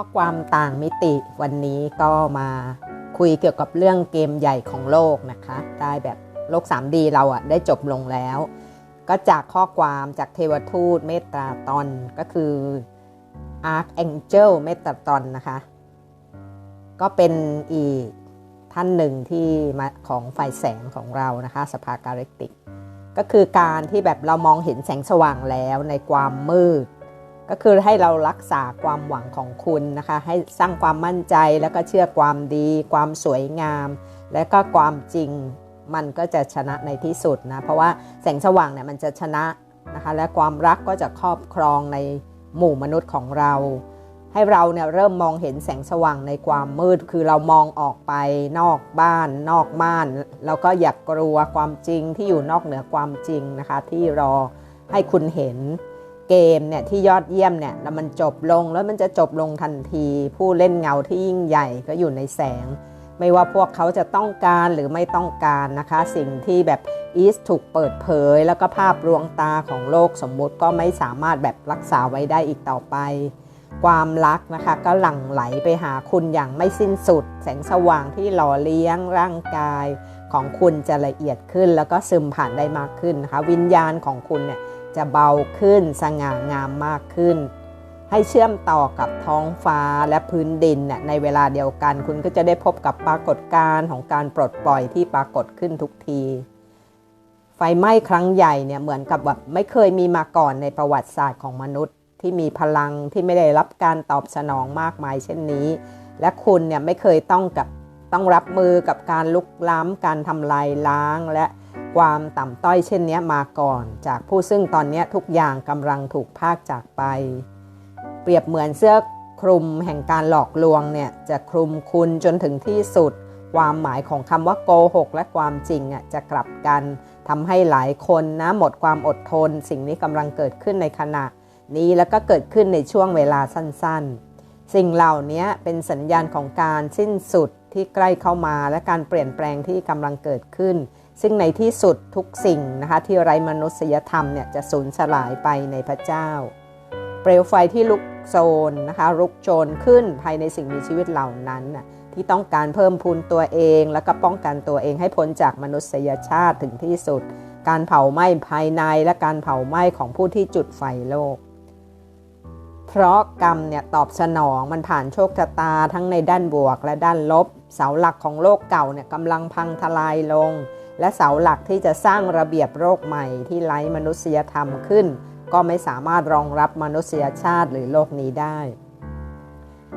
ข้อความต่างมิติวันนี้ก็มาคุยเกี่ยวกับเรื่องเกมใหญ่ของโลกนะคะ ได้แบบโลก 3D เราอะได้จบลงแล้ว ก็จากข้อความจากเทวทูตเมตตาตอนก็คือ Archangel เมตตาตอนนะคะ ก็เป็นอีกท่านหนึ่งที่มาของฝ่ายแสงของเรานะคะ สภาการิติก ก็คือการที่แบบเรามองเห็นแสงสว่างแล้วในความมืด ก็คือให้เรารักษาความหวังของคุณนะคะ ให้สร้างความมั่นใจแล้วก็เชื่อความดี ความสวยงาม และก็ความจริงมันก็จะชนะในที่สุดนะ เพราะว่าแสงสว่างเนี่ยมันจะชนะนะคะ และความรักก็จะครอบครองในหมู่มนุษย์ของเรา ให้เราเนี่ยเริ่มมองเห็นแสงสว่างในความมืด คือเรามองออกไปนอกบ้าน นอกม่าน แล้วก็อยากกลัวความจริงที่อยู่นอกเหนือความจริงนะคะ ที่รอให้คุณเห็น เกมเนี่ยที่ยอดเยี่ยมเนี่ยแล้วมันจบลงแล้วมันจะจบลงทันที ผู้เล่นเงาที่ยิ่งใหญ่ก็อยู่ในแสง ไม่ว่าพวกเขาจะต้องการหรือไม่ต้องการนะคะ สิ่งที่แบบอีสถูกเปิดเผย แล้วก็ภาพลวงตาของโลกสมมุติก็ไม่สามารถแบบรักษาไว้ได้อีกต่อไป ความรักนะคะ ก็หลั่งไหลไปหาคุณอย่างไม่สิ้นสุด แสงสว่างที่หล่อเลี้ยงร่างกายของคุณจะละเอียดขึ้น แล้วก็ซึมผ่านได้มากขึ้นนะคะ วิญญาณของคุณเนี่ย จะเบาขึ้นสง่างามมากขึ้น ให้เชื่อมต่อกับท้องฟ้าและพื้นดินเนี่ยในเวลาเดียวกัน คุณก็จะได้พบกับปรากฏการณ์ของการปลดปล่อยที่ปรากฏขึ้นทุกที ไฟไหม้ครั้งใหญ่เนี่ยเหมือนกับแบบไม่เคยมีมาก่อนในประวัติศาสตร์ของมนุษย์ ที่มีพลังที่ไม่ได้รับการตอบสนองมากมายเช่นนี้ และคุณเนี่ยไม่เคยต้องกับต้องรับมือกับการลุกล้ำการทำลายล้างและ ความต่ำต้อยเช่นนี้มาก่อน จากผู้ซึ่งตอนนี้ทุกอย่างกำลังถูกพากจากไป เปรียบเหมือนเสื้อคลุมแห่งการหลอกลวงเนี่ยจะคลุมคุณจนถึงที่สุด ความหมายของคำว่าโกหกและความจริงอะจะกลับกันทำให้หลายคนนะหมดความอดทน สิ่งนี้กำลังเกิดขึ้นในขณะ นี้แล้วก็เกิดขึ้นในช่วงเวลาสั้นๆ สิ่งเหล่านี้เป็นสัญญาณของการสิ้นสุดที่ใกล้เข้ามาและการเปลี่ยนแปลงที่กำลังเกิดขึ้น ซึ่งในที่สุดทุกสิ่งนะคะที่ไร้มนุษยธรรมเนี่ยจะสูญสลายไปในพระเจ้า เปลวไฟที่ลุกโจนนะคะลุกโจนขึ้นภายในสิ่งมีชีวิตเหล่านั้นที่ต้องการเพิ่มพูนตัวเอง แล้วก็ป้องกันตัวเองให้พ้นจากมนุษยชาติถึงที่สุด การเผาไหม้ภายในและการเผาไหม้ของผู้ที่จุดไฟโลก เพราะกรรมเนี่ยตอบสนองมันผ่านโชคชะตาทั้งในด้านบวกและด้านลบ เสาหลักของโลกเก่าเนี่ยกำลังพังทลายลง และเสาหลักที่จะสร้างระเบียบโรคใหม่ที่ไร้มนุษยธรรมขึ้น ก็ไม่สามารถรองรับมนุษยชาติหรือโลกนี้ได้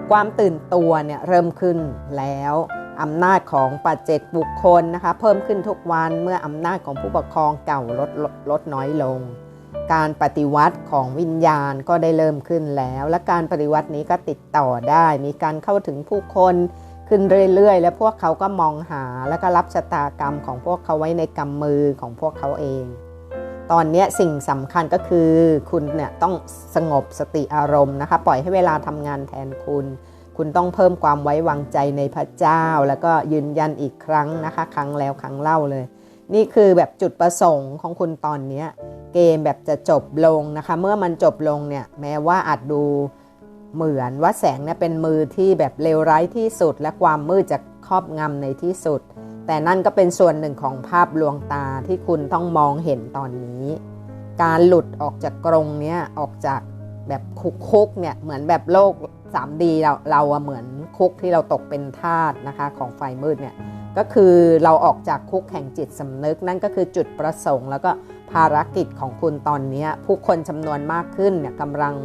ความตื่นตัวเนี่ยเริ่มขึ้นแล้วอำนาจของปัจเจกบุคคลนะคะเพิ่มขึ้นทุกวันเมื่ออำนาจของผู้ปกครองเก่าลดลดลดน้อยลง การปฏิวัติของวิญญาณก็ได้เริ่มขึ้นแล้ว และการปฏิวัตินี้ก็ติดต่อได้ มีการเข้าถึงผู้คน ขึ้นเรื่อยๆ และพวกเขาก็มองหาแล้วก็รับชะตากรรมของพวกเขาไว้ในกำมือของพวกเขาเอง ตอนนี้สิ่งสำคัญก็คือคุณเนี่ยต้องสงบสติอารมณ์นะคะ ปล่อยให้เวลาทำงานแทนคุณ คุณต้องเพิ่มความไว้วางใจในพระเจ้า แล้วก็ยืนยันอีกครั้งนะคะ ครั้งแล้วครั้งเล่าเลย นี่คือแบบจุดประสงค์ของคุณตอนนี้เกมแบบจะจบลงนะคะ เมื่อมันจบลงเนี่ยแม้ว่าอาจดู เหมือนว่าแสงเนี่ยเป็นมือที่แบบเลวร้ายที่สุด และความมืดจะครอบงำในที่สุด แต่นั่นก็เป็นส่วนหนึ่งของภาพลวงตาที่คุณต้องมองเห็นตอนนี้ การหลุดออกจากกรงเนี้ยออกจากแบบคุกคุกเนี่ยเหมือนแบบโลก 3D เราเราเหมือนคุกที่เราตกเป็นทาสนะคะของไฟมืดเนี่ยก็คือเราออกจากคุกแห่งจิตสำนึก นั่นก็คือจุดประสงค์ แล้วก็ภารกิจของคุณตอนนี้ผู้คนจำนวนมากขึ้นเนี่ยกำลัง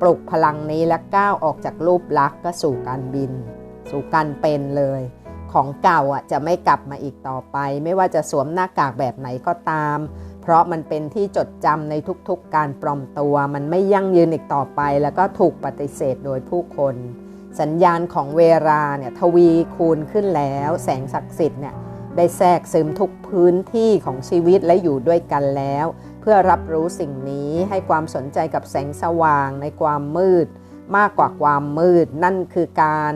ปลุกพลังนี้และก้าวออกจากรูปลักษณ์ก็สู่การบิน สู่การเป็นเลย ของเก่าอะจะไม่กลับมาอีกต่อไป ไม่ว่าจะสวมหน้ากากแบบไหนก็ตาม เพราะมันเป็นที่จดจำในทุกๆการปลอมตัว มันไม่ยั่งยืนอีกต่อไป แล้วก็ถูกปฏิเสธโดยผู้คน สัญญาณของเวลาเนี่ยทวีคูณขึ้นแล้ว แสงศักดิ์สิทธิ์เนี่ย ได้แทรกซึมทุกพื้นที่ของชีวิตและอยู่ด้วยกันแล้ว เพื่อรับรู้สิ่งนี้ให้ความสนใจกับแสงสว่างในความมืด มากกว่าความมืด นั่นคือการ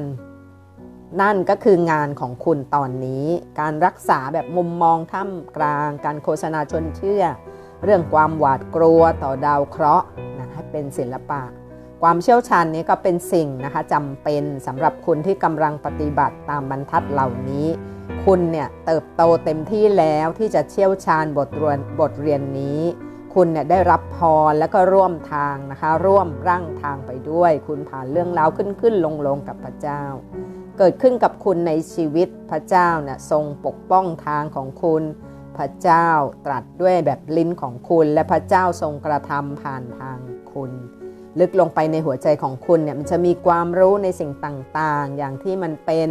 นั่นก็คืองานของคุณตอนนี้ การรักษาแบบมุมมองท่ามกลาง การโฆษณาชนเชื่อ เรื่องความหวาดกลัวต่อดาวเคราะห์นะให้เป็นศิลปะคความเชี่ยวชาญนี้ก็เป็นสิ่งนะคะจำเป็นสำหรับคุณที่กำลังปฏิบัติตามบรรทัดเหล่านี้ คุณเนี่ยเติบโตเต็มที่แล้วที่จะเชี่ยวชาญบทเรียนบทเรียนนี้ คุณเนี่ยได้รับพรแล้วก็ร่วมทางนะคะ ร่วมร่างทางไปด้วย คุณผ่านเรื่องราวขึ้นขึ้นลงลงกับพระเจ้า เกิดขึ้นกับคุณในชีวิตพระเจ้าเนี่ยทรงปกป้องทางของคุณพระเจ้าตรัสด้วยแบบลิ้นของคุณ และพระเจ้าทรงกระทำผ่านทางคุณ ลึกลงไปในหัวใจของคุณเนี่ยมันจะมีความรู้ในสิ่งต่างๆ อย่างที่มันเป็น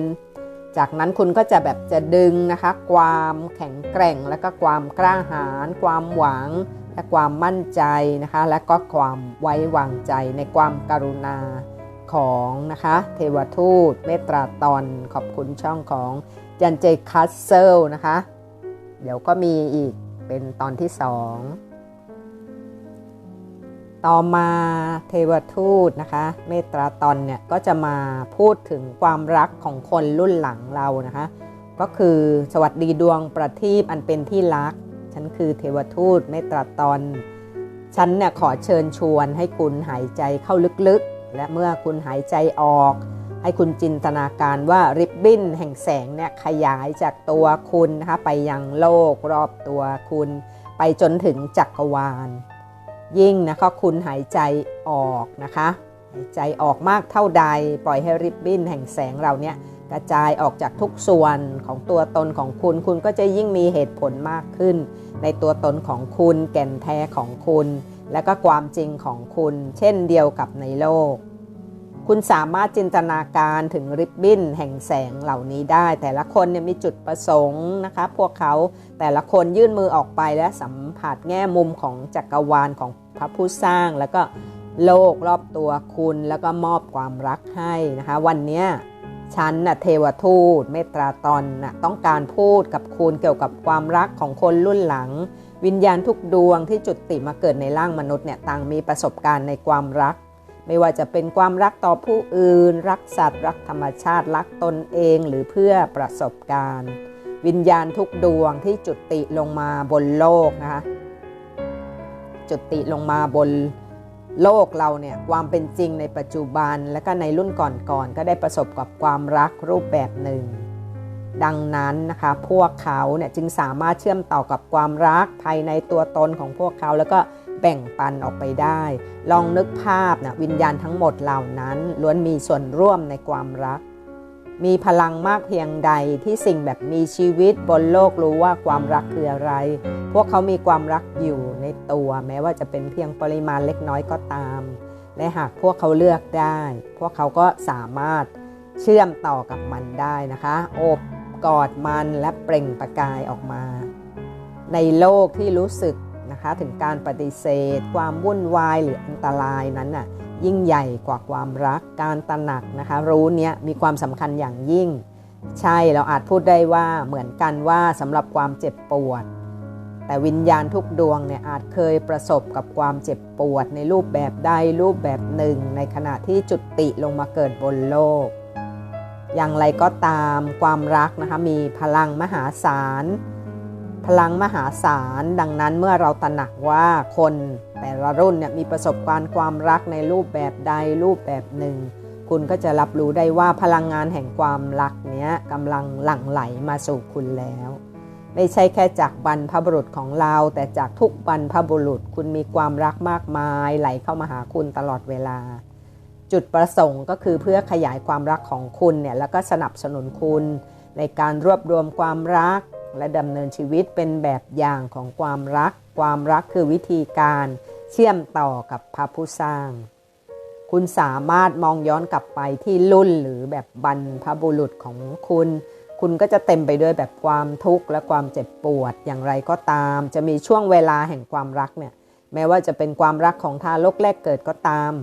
จากนั้นคุณก็จะแบบจะดึงนะคะ ความแข็งแกร่ง และก็ความกล้าหาญความหวัง และความมั่นใจนะคะ และก็ความไว้วางใจในความกรุณาของนะคะ เทวทูต เมตตาตอนขอบคุณช่องของจันเจคัสเซลนะคะ เดี๋ยวก็มีอีกเป็นตอนที่สอง ต่อมาเทวทูตนะคะเมตตาตอนเนี่ยก็จะมาพูดถึงความรักของคนรุ่นหลังเรานะคะ ก็คือสวัสดีดวงประทีปอันเป็นที่รัก ฉันคือเทวทูตเมตตาตอน ฉันเนี่ยขอเชิญชวนให้คุณหายใจเข้าลึกๆ และเมื่อคุณหายใจออก ให้คุณจินตนาการว่าริบบิ้นแห่งแสงเนี่ยขยายจากตัวคุณนะคะไปยังโลกรอบตัวคุณ ไปจนถึงจักรวาล ยิ่งนะคะคุณหายใจออกนะคะหายใจออกมากเท่าใด ปล่อยให้ริบบิ้นแห่งแสงเราเนี่ยกระจายออกจากทุกส่วนของตัวตนของคุณ คุณก็จะยิ่งมีเหตุผลมากขึ้น ในตัวตนของคุณแก่นแท้ของคุณ และก็ความจริงของคุณ เช่นเดียวกับในโลก คุณสามารถจินตนาการถึงริบบิ้นแห่งแสงเหล่านี้ได้ แต่ละคนเนี่ยมีจุดประสงค์นะคะ พวกเขาแต่ละคนยื่นมือออกไปและสัมผัสแง่มุมของจักรวาลของ พระผู้สร้างแล้วก็โลกรอบตัวคุณแล้วก็มอบความรักให้นะคะ วันนี้ฉันนะเทวทูตเมตตาตอนนะต้องการพูดกับคุณเกี่ยวกับความรักของคนรุ่นหลัง วิญญาณทุกดวงที่จุติมาเกิดในร่างมนุษย์เนี่ยต่างมีประสบการณ์ในความรัก ไม่ว่าจะเป็นความรักต่อผู้อื่น รักสัตว์ รักธรรมชาติ รักตนเองหรือเพื่อประสบการณ์ วิญญาณทุกดวงที่จุติลงมาบนโลกนะคะ จุติลงมาบนโลกเราเนี่ยความเป็นจริงในปัจจุบันและก็ในรุ่นก่อนๆก็ได้ประสบกับความรักรูปแบบหนึ่ง ดังนั้นนะคะพวกเขาเนี่ยจึงสามารถเชื่อมต่อกับความรักภายในตัวตนของพวกเขาแล้วก็แบ่งปันออกไปได้ ลองนึกภาพนะวิญญาณทั้งหมดเหล่านั้นล้วนมีส่วนร่วมในความรัก มีพลังมากเพียงใดที่สิ่งแบบมีชีวิตบนโลกรู้ว่าความรักคืออะไร พวกเขามีความรักอยู่ในตัว แม้ว่าจะเป็นเพียงปริมาณเล็กน้อยก็ตาม และหากพวกเขาเลือกได้ พวกเขาก็สามารถเชื่อมต่อกับมันได้นะคะโอบกอดมันและเปล่งประกายออกมา ในโลกที่รู้สึกนะคะถึงการปฏิเสธ ความวุ่นวายหรืออันตรายนั้นน่ะ ยิ่งใหญ่กว่าความรัก การตระหนักนะคะ รู้เนี้ยมีความสำคัญอย่างยิ่ง ใช่เราอาจพูดได้ว่าเหมือนกันว่าสำหรับความเจ็บปวด แต่วิญญาณทุกดวงเนี่ยอาจเคยประสบกับความเจ็บปวด ในรูปแบบใดรูปแบบหนึ่ง ในขณะที่จุติลงมาเกิดบนโลก อย่างไรก็ตามความรักนะคะมีพลังมหาศาล พลังมหาศาล ดังนั้นเมื่อเราตระหนักว่าคนแต่ละรุ่นเนี่ยมีประสบการณ์ความรักในรูปแบบใดรูปแบบหนึ่ง คุณก็จะรับรู้ได้ว่าพลังงานแห่งความรักเนี้ยกำลังหลั่งไหลมาสู่คุณแล้ว ไม่ใช่แค่จากบรรพบุรุษของเรา แต่จากทุกบรรพบุรุษคุณมีความรักมากมาย ไหลเข้ามาหาคุณตลอดเวลา จุดประสงค์ก็คือเพื่อขยายความรักของคุณเนี่ยแล้วก็สนับสนุนคุณ ในการรวบรวมความรัก และดำเนินชีวิตเป็นแบบอย่างของความรัก ความรักคือวิธีการเชื่อมต่อกับพระผู้สร้าง คุณสามารถมองย้อนกลับไปที่รุ่นหรือแบบบรรพบุรุษของคุณ คุณก็จะเต็มไปด้วยแบบความทุกข์และความเจ็บปวดอย่างไรก็ตาม จะมีช่วงเวลาแห่งความรักเนี่ยแม้ว่าจะเป็นความรักของทารกแรกเกิดก็ตาม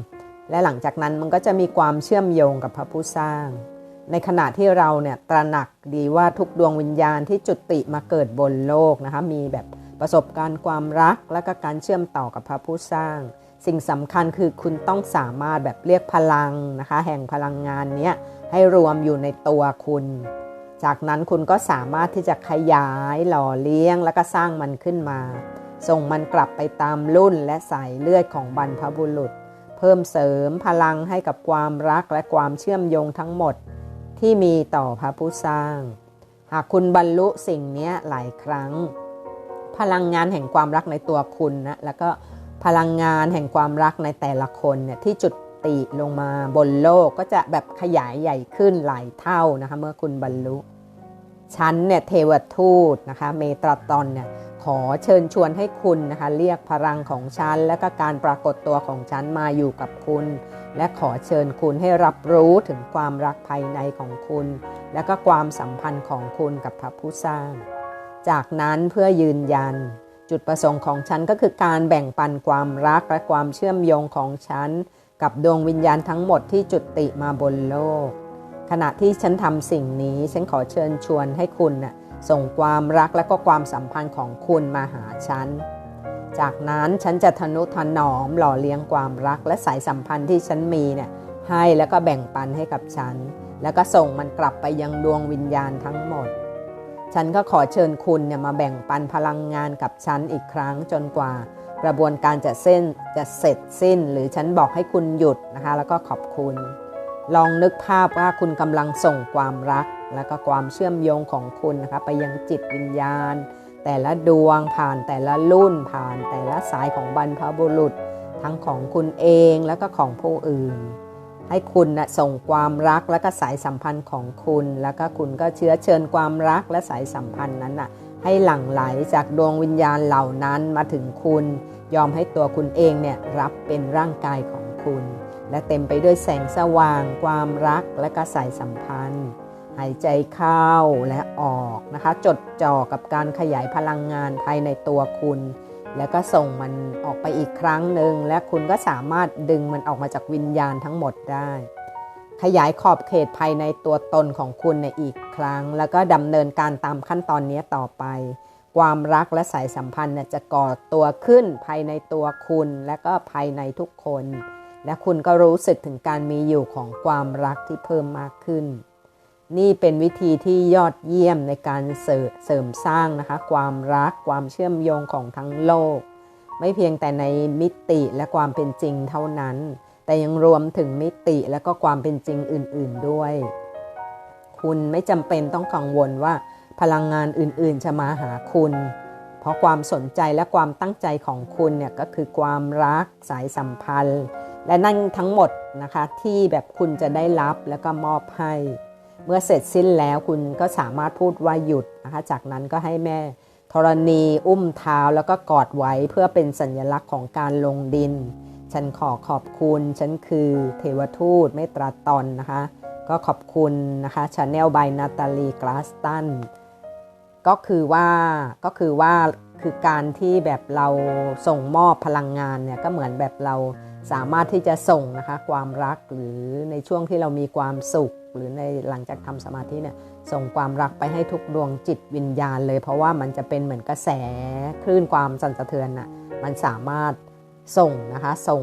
และหลังจากนั้นมันก็จะมีความเชื่อมโยงกับพระผู้สร้าง ในขณะที่เราเนี่ยตระหนักดีว่าทุกดวงวิญญาณที่จุติมาเกิดบนโลกนะคะมีแบบประสบการณ์ความรักและก็การเชื่อมต่อกับพระผู้สร้าง สิ่งสำคัญคือคุณต้องสามารถแบบเรียกพลังนะคะแห่งพลังงานนี้ให้รวมอยู่ในตัวคุณ จากนั้นคุณก็สามารถที่จะขยายหล่อเลี้ยงแล้วก็สร้างมันขึ้นมา ส่งมันกลับไปตามรุ่นและสายเลือดของบรรพบุรุษ เพิ่มเสริมพลังให้กับความรักและความเชื่อมโยงทั้งหมด ที่มีต่อพระผู้สร้าง หากคุณบรรลุสิ่งนี้หลายครั้ง พลังงานแห่งความรักในตัวคุณนะแล้วก็พลังงานแห่งความรักในแต่ละคนเนี่ยที่จุดติลงมาบนโลกก็จะแบบขยายใหญ่ขึ้นหลายเท่านะคะเมื่อคุณบรรลุฉันเนี่ยเทวทูตนะคะเมตรตอนเนี่ย ขอเชิญชวนให้คุณนะคะเรียกพลังของฉัน และก็การปรากฏตัวของฉันมาอยู่กับคุณ และขอเชิญคุณให้รับรู้ถึงความรักภายในของคุณ และก็ความสัมพันธ์ของคุณกับพระผู้สร้าง จากนั้นเพื่อยืนยัน จุดประสงค์ของฉันก็คือการแบ่งปันความรักและความเชื่อมโยงของฉัน กับดวงวิญญาณทั้งหมดที่จุติมาบนโลก ขณะที่ฉันทำสิ่งนี้ฉันขอเชิญชวนให้คุณน่ะ ส่งความรักและก็ความสัมพันธ์ของคุณมาหาฉัน จากนั้นฉันจะทนุถนอมหล่อเลี้ยงความรักและสายสัมพันธ์ที่ฉันมีเนี่ยให้แล้วก็แบ่งปันให้กับฉัน แล้วก็ส่งมันกลับไปยังดวงวิญญาณทั้งหมด ฉันก็ขอเชิญคุณเนี่ยมาแบ่งปันพลังงานกับฉันอีกครั้งจนกว่า กระบวนการจะเส้นจะเสร็จสิ้น หรือฉันบอกให้คุณหยุดนะคะ แล้วก็ขอบคุณ ลองนึกภาพว่าคุณกำลังส่งความรัก และก็ความเชื่อมโยงของคุณนะคะไปยังจิตวิญญาณ แต่ละดวงผ่านแต่ละรุ่นผ่านแต่ละสายของบรรพบุรุษ ทั้งของคุณเองแล้วก็ของผู้อื่น ให้คุณนะส่งความรักและก็สายสัมพันธ์ของคุณ แล้วก็คุณก็เชื้อเชิญความรักและสายสัมพันธ์นั้นนะ่ะให้หลั่งไหลจากดวงวิญญาณเหล่านั้นมาถึงคุณ ยอมให้ตัวคุณเองเนี่ยรับเป็นร่างกายของคุณ และเต็มไปด้วยแสงสว่าง ความรักและก็สายสัมพันธ์ หายใจเข้าและออกนะคะ จดจ่อกับการขยายพลังงานภายในตัวคุณ แล้วก็ส่งมันออกไปอีกครั้งหนึ่งและคุณก็สามารถดึงมันออกมาจากวิญญาณทั้งหมดได้ ขยายขอบเขตภายในตัวตนของคุณในอีกครั้ง แล้วก็ดำเนินการตามขั้นตอนนี้ต่อไป ความรักและสายสัมพันธ์จะก่อตัวขึ้นภายในตัวคุณ และก็ภายในทุกคน และคุณก็รู้สึกถึงการมีอยู่ของความรักที่เพิ่มมากขึ้น นี่เป็นวิธีที่ยอดเยี่ยมในการเสริมสร้างนะคะ ความรักความเชื่อมโยงของทั้งโลก ไม่เพียงแต่ในมิติและความเป็นจริงเท่านั้น แต่ยังรวมถึงมิติและก็ความเป็นจริงอื่น ๆด้วย คุณไม่จำเป็นต้องกังวลว่าพลังงานอื่น ๆ จะมาหาคุณ เพราะความสนใจและความตั้งใจของคุณเนี่ยก็คือความรักสายสัมพันธ์ และนั่นทั้งหมดนะคะที่แบบคุณจะได้รับแล้วก็มอบให้ เมื่อเสร็จสิ้นแล้วคุณก็สามารถพูดว่าหยุดนะคะจากนั้นก็ให้แม่ธรณีอุ้มเท้าแล้วก็กอดไว้เพื่อเป็นสัญลักษณ์ของการลงดิน ฉันขอขอบคุณ ฉันคือเทวทูตเมตราตอนนะคะ ก็ขอบคุณนะคะชาแนลบายนาตาลีกลาสตันก็คือว่าก็คือว่าคือการที่แบบเราส่งมอบพลังงานเนี่ยก็เหมือนแบบเราสามารถที่จะส่งนะคะความรักหรือในช่วงที่เรามีความสุข หรือในหลังจากทำสมาธิเนี่ยส่งความรักไปให้ทุกดวงจิตวิญญาณเลย เพราะว่ามันจะเป็นเหมือนกระแสคลื่นความสั่นสะเทือนน่ะมันสามารถส่งนะคะส่ง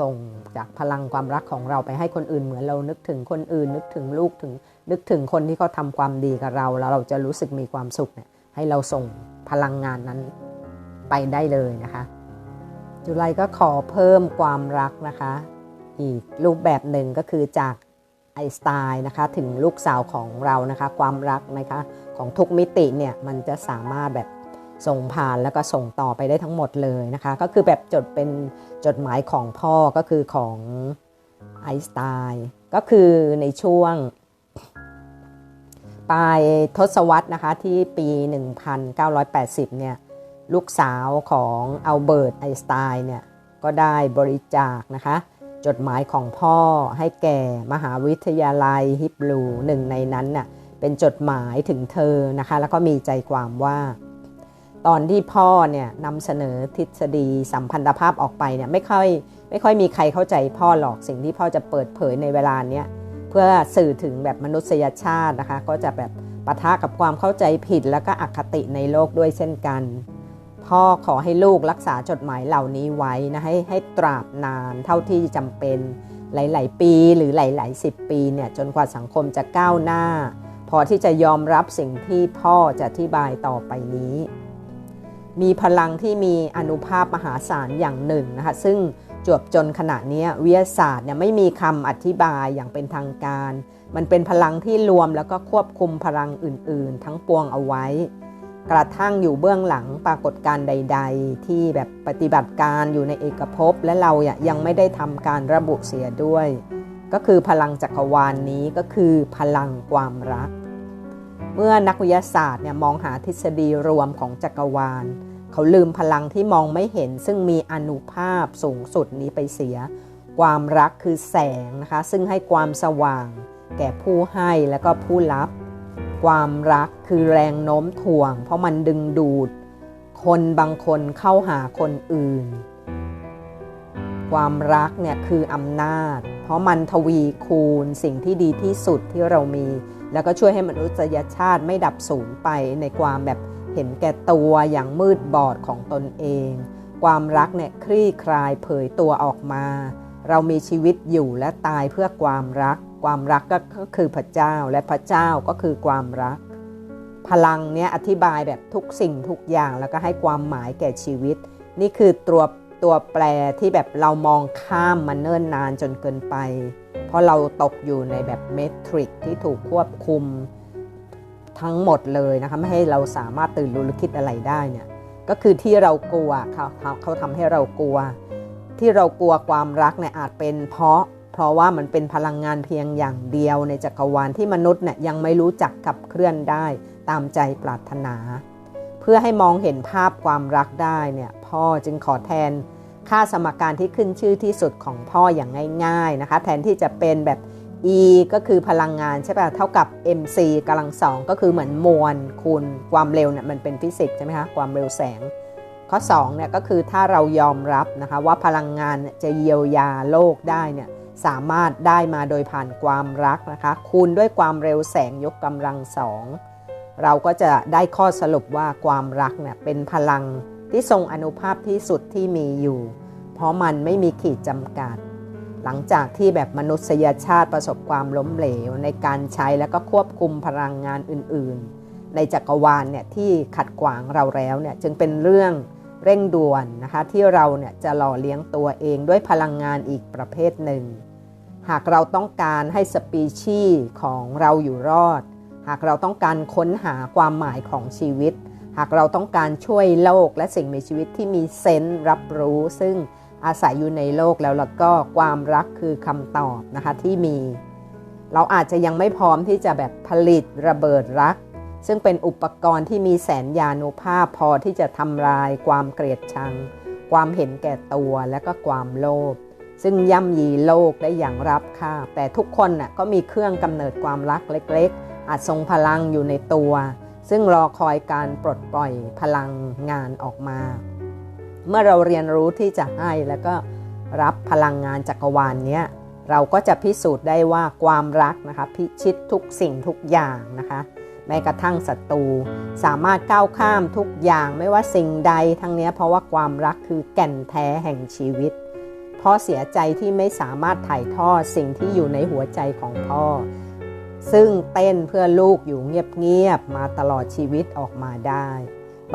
ส่งจากพลังความรักของเราไปให้คนอื่นเหมือนเรานึกถึงคนอื่น นึกถึงลูกถึง นึกถึงคนที่เขาทาความดีกับเรา แล้วเราจะรู้สึกมีความสุขเนี่ยให้เราส่งพลังงานนั้นไปได้เลยนะคะจุไลก็ขอเพิ่มความรักนะคะ อีกรูปแบบหนึ่งก็คือจาก ไอสไตล์นะคะถึงลูกสาวของเรานะคะ ความรักนะคะของทุกมิติเนี่ยมันจะสามารถแบบส่งผ่านแล้วก็ส่งต่อไปได้ทั้งหมดเลยนะคะ ก็คือแบบจดเป็นจดหมายของพ่อก็คือของไอสไตน์ก็คือในช่วงปลายทศวรรษนะคะที่ปี 1980 เนี่ยลูกสาวของอัลเบิร์ตไอสไตน์เนี่ยก็ได้บริจาคนะคะ จดหมายของพ่อให้แก่มหาวิทยาลัยฮิบลูหนึ่งในนั้นน่ะเป็นจดหมายถึงเธอนะคะ แล้วก็มีใจความว่า ตอนที่พ่อเนี่ยนำเสนอทฤษฎีสัมพันธภาพออกไปเนี่ยไม่ค่อยไม่ค่อยมีใครเข้าใจพ่อหรอกสิ่งที่พ่อจะเปิดเผยในเวลาเนี้ยเพื่อสื่อถึงแบบมนุษยชาตินะคะ ก็จะแบบปะทะกับความเข้าใจผิด แล้วก็อคติในโลกด้วยเช่นกัน พ่อขอให้ลูกรักษาจดหมายเหล่านี้ไว้นะให้ให้ตราบนานเท่าที่จำเป็นหลาย ๆ ปีหรือหลายๆสิบปีเนี่ยจนกว่าสังคมจะก้าวหน้า พอที่จะยอมรับสิ่งที่พ่อจะอธิบายต่อไปนี้ มีพลังที่มีอนุภาพมหาศาลอย่างหนึ่งนะคะซึ่งจวบจนขณะนี้วิทยาศาสตร์เนี่ยไม่มีคำอธิบายอย่างเป็นทางการ มันเป็นพลังที่รวมแล้วก็ควบคุมพลังอื่น ๆ ทั้งปวงเอาไว้ กระทั่งอยู่เบื้องหลังปรากฏการใด ๆ ที่แบบปฏิบัติการอยู่ในเอกภพ และเรายังไม่ได้ทำการระบุเสียด้วย ก็คือพลังจักรวาลนนี้ก็คือพลังความรัก เมื่อนักวิทยาศาสตร์เนี่ยมองหาทฤษฎีรวมของจักรวาล เขาลืมพลังที่มองไม่เห็น ซึ่งมีอนุภาพสูงสุดนี้ไปเสีย ความรักคือแสงนะคะซึ่งให้ความสว่าง แก่ผู้ให้และก็ผู้รับ ความรักคือแรงโน้มถ่วง เพราะมันดึงดูด คนบางคนเข้าหาคนอื่น ความรักเนี่ยคืออำนาจ เพราะมันทวีคูณสิ่งที่ดีที่สุดที่เรามี แล้วก็ช่วยให้มนุษยชาติไม่ดับสูญไปในความแบบเห็นแก่ตัวอย่างมืดบอดของตนเอง ความรักเนี่ยคลี่คลายเผยตัวออกมา เรามีชีวิตอยู่และตายเพื่อความรัก ความรักก็คือพระเจ้าและพระเจ้าก็คือความรัก พลังเนี้ยอธิบายแบบทุกสิ่งทุกอย่างแล้วก็ให้ความหมายแก่ชีวิต นี่คือตัวตัวแปรที่แบบเรามองข้ามมาเนิ่นนานจนเกินไป เพราะเราตกอยู่ในแบบเมทริกที่ถูกควบคุมทั้งหมดเลยนะคะไม่ให้เราสามารถตื่นรู้หรือคิดอะไรได้เนี่ยก็คือที่เรากลัวเขาเขาทำให้เรากลัว ที่เรากลัวความรักเนี่ยอาจเป็นเพราะ ราะว่ามันเป็นพลังงานเพียงอย่างเดียวในจักรวาลที่มนุษย์เนี่ยยังไม่รู้จักขับเคลื่อนได้ตามใจปรารถนา เพื่อให้มองเห็นภาพความรักได้เนี่ยพ่อจึงขอแทนค่าสมการที่ขึ้นชื่อที่สุดของพ่ออย่างง่าย ๆนะคะ แทนที่จะเป็นแบบ E ก็คือพลังงานใช่ป่ะเท่ากับ mc กำลังสองก็คือเหมือนมวลคูณความเร็วเนี่ยมันเป็นฟิสิกส์ใช่ไหมคะความเร็วแสง ข้อ2เนี่ยก็คือถ้าเรายอมรับนะคะว่าพลังงานจะเยียวยาโลกได้เนี่ย สามารถได้มาโดยผ่านความรักนะคะ คูณด้วยความเร็วแสงยกกำลังสองเราก็จะได้ข้อสรุปว่าความรักเนี่ยเป็นพลังที่ทรงอนุภาพที่สุดที่มีอยู่ เพราะมันไม่มีขีดจำกัด หลังจากที่แบบมนุษยชาติประสบความล้มเหลว ในการใช้แล้วก็ควบคุมพลังงานอื่นๆ ในจักรวาลเนี่ยที่ขัดขวางเราแล้วเนี่ยจึงเป็นเรื่องเร่งด่วนนะคะที่เราเนี่ยจะหล่อเลี้ยงตัวเองด้วยพลังงานอีกประเภทหนึ่ง หากเราต้องการให้สปีชีส์ของเราอยู่รอด หากเราต้องการค้นหาความหมายของชีวิต หากเราต้องการช่วยโลกและสิ่งมีชีวิตที่มีเซนส์รับรู้ ซึ่งอาศัยอยู่ในโลกแล้วแล้วก็ความรักคือคำตอบนะคะที่มี เราอาจจะยังไม่พร้อมที่จะแบบผลิตระเบิดรัก ซึ่งเป็นอุปกรณ์ที่มีแสนยานุภาพพอที่จะทำลายความเกลียดชัง ความเห็นแก่ตัวและก็ความโลภ ซึ่งย่ำยีโลกได้อย่างรับคาแต่ทุกคนน่ะก็มีเครื่องกำเนิดความรักเล็กๆ อาจทรงพลังอยู่ในตัว ซึ่งรอคอยการปลดปล่อยพลังงานออกมา เมื่อเราเรียนรู้ที่จะให้แล้วก็รับพลังงานจักรวาลเนี้ยเราก็จะพิสูจน์ได้ว่าความรักนะคะพิชิตทุกสิ่งทุกอย่างนะคะ แม้กระทั่งศัตรูสามารถก้าวข้ามทุกอย่างไม่ว่าสิ่งใดทั้งนี้เพราะว่าความรักคือแก่นแท้แห่งชีวิต พ่อเสียใจที่ไม่สามารถถ่ายทอดสิ่งที่อยู่ในหัวใจของพ่อ ซึ่งเต้นเพื่อลูกอยู่เงียบๆมาตลอดชีวิตออกมาได้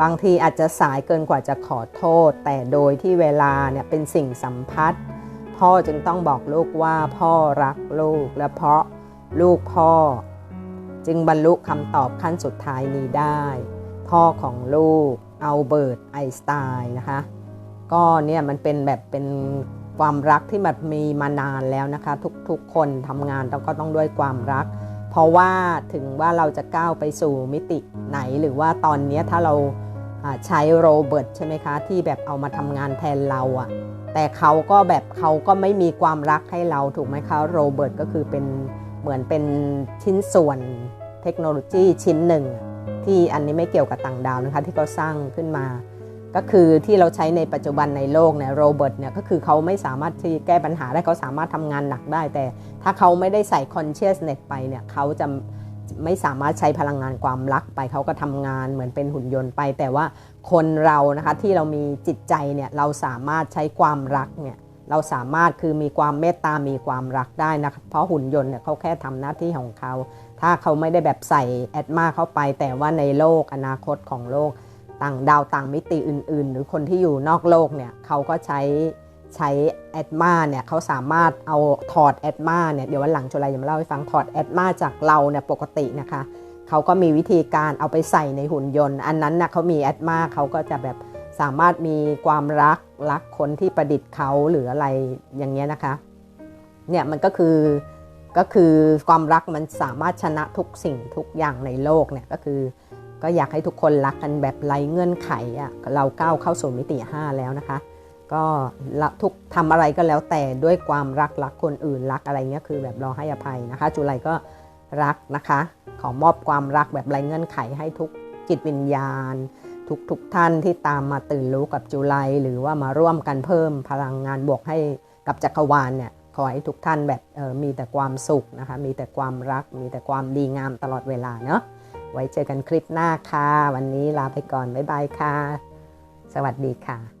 บางทีอาจจะสายเกินกว่าจะขอโทษ แต่โดยที่เวลาเนี่ยเป็นสิ่งสัมพัทธ์พ่อจึงต้องบอกลูกว่าพ่อรักลูกและเพราะลูกพ่อ จึงบรรลุคำตอบขั้นสุดท้ายนี้ได้ พ่อของลูกเอัลเบิร์ตไอน์สไตน์นะคะ ก็เนี่ยมันเป็นแบบเป็น ความรักที่มันมีมานานแล้วนะคะ ทุกๆคนทำงานเราก็ต้องด้วยความรัก เพราะว่าถึงว่าเราจะก้าวไปสู่มิติไหน หรือว่าตอนนี้ถ้าเราใช้โรเบิร์ตใช่ไหมคะ ที่แบบเอามาทำงานแทนเราอะแต่เขาก็แบบเขาก็ไม่มีความรักให้เราถูกไหมคะโรเบิร์ตก็คือเป็นเหมือนเป็นชิ้นส่วนเทคโนโลยีชิ้นหนึ่ง ที่อันนี้ไม่เกี่ยวกับต่างดาวนะคะ ที่เขาสร้างขึ้นมา ก็คือที่เราใช้ในปัจจุบันในโลกเนี่ยโรเบิร์ตเนี่ยก็คือเขาไม่สามารถที่แก้ปัญหาได้เขาสามารถทำงานหนักได้ แต่ถ้าเขาไม่ได้ใส่ consciousness ไปเนี่ยเขาจะไม่สามารถใช้พลังงานความรักไปเขาก็ทำงานเหมือนเป็นหุ่นยนต์ไป แต่ว่าคนเรานะคะที่เรามีจิตใจเนี่ยเราสามารถใช้ความรักเนี่ยเราสามารถคือมีความเมตตา มีความรักได้นะเพราะหุ่นยนต์เนี่ยเขาแค่ทำหน้าที่ของเขา ถ้าเขาไม่ได้แบบใส่แอดมาเข้าไป แต่ว่าในโลกอนาคตของโลก ต่างดาวต่างมิติอื่น ๆ หรือคนที่อยู่นอกโลกเนี่ยเขาก็ใช้ใช้แอดมาเนี่ยเขาสามารถเอาถอดแอดมาเนี่ยเดี๋ยววันหลังจุฬาจะมาเล่าให้ฟังถอดแอดมาจากเราเนี่ยปกตินะคะเขาก็มีวิธีการเอาไปใส่ในหุ่นยนต์ อันนั้นนะเขามีแอดมาเขาก็จะแบบสามารถมีความรักรักคนที่ประดิษฐ์เขาหรืออะไรอย่างเงี้ยนะคะเนี่ยมันก็คือก็คือความรักมันสามารถชนะทุกสิ่งทุกอย่างในโลกเนี่ยก็คือ ก็อยากให้ทุกคนรักกันแบบไร้เงื่อนไขอะ่ะเราก้าวเข้าสู่มิติ 5 แล้วนะคะ ก็ทุกทำอะไรก็แล้วแต่ด้วยความรักรักคนอื่นรักอะไรเงี้ยคือแบบรอให้อภัยนะคะ จุไลก็รักนะคะ ขอมอบความรักแบบไร้เงื่อนไขให้ทุกจิตวิญญาณ ทุกทุกท่านที่ตามมาตื่นรู้กับจุไลหรือว่ามาร่วมกันเพิ่มพลังงานบวกให้กับจักรวาลเนี่ยขอให้ทุกท่านแบบมีแต่ความสุขนะคะ มีแต่ความรัก มีแต่ความดีงามตลอดเวลาเนาะ ไว้เจอกันคลิปหน้าค่ะ วันนี้ลาไปก่อน บ๊ายบายค่ะ สวัสดีค่ะ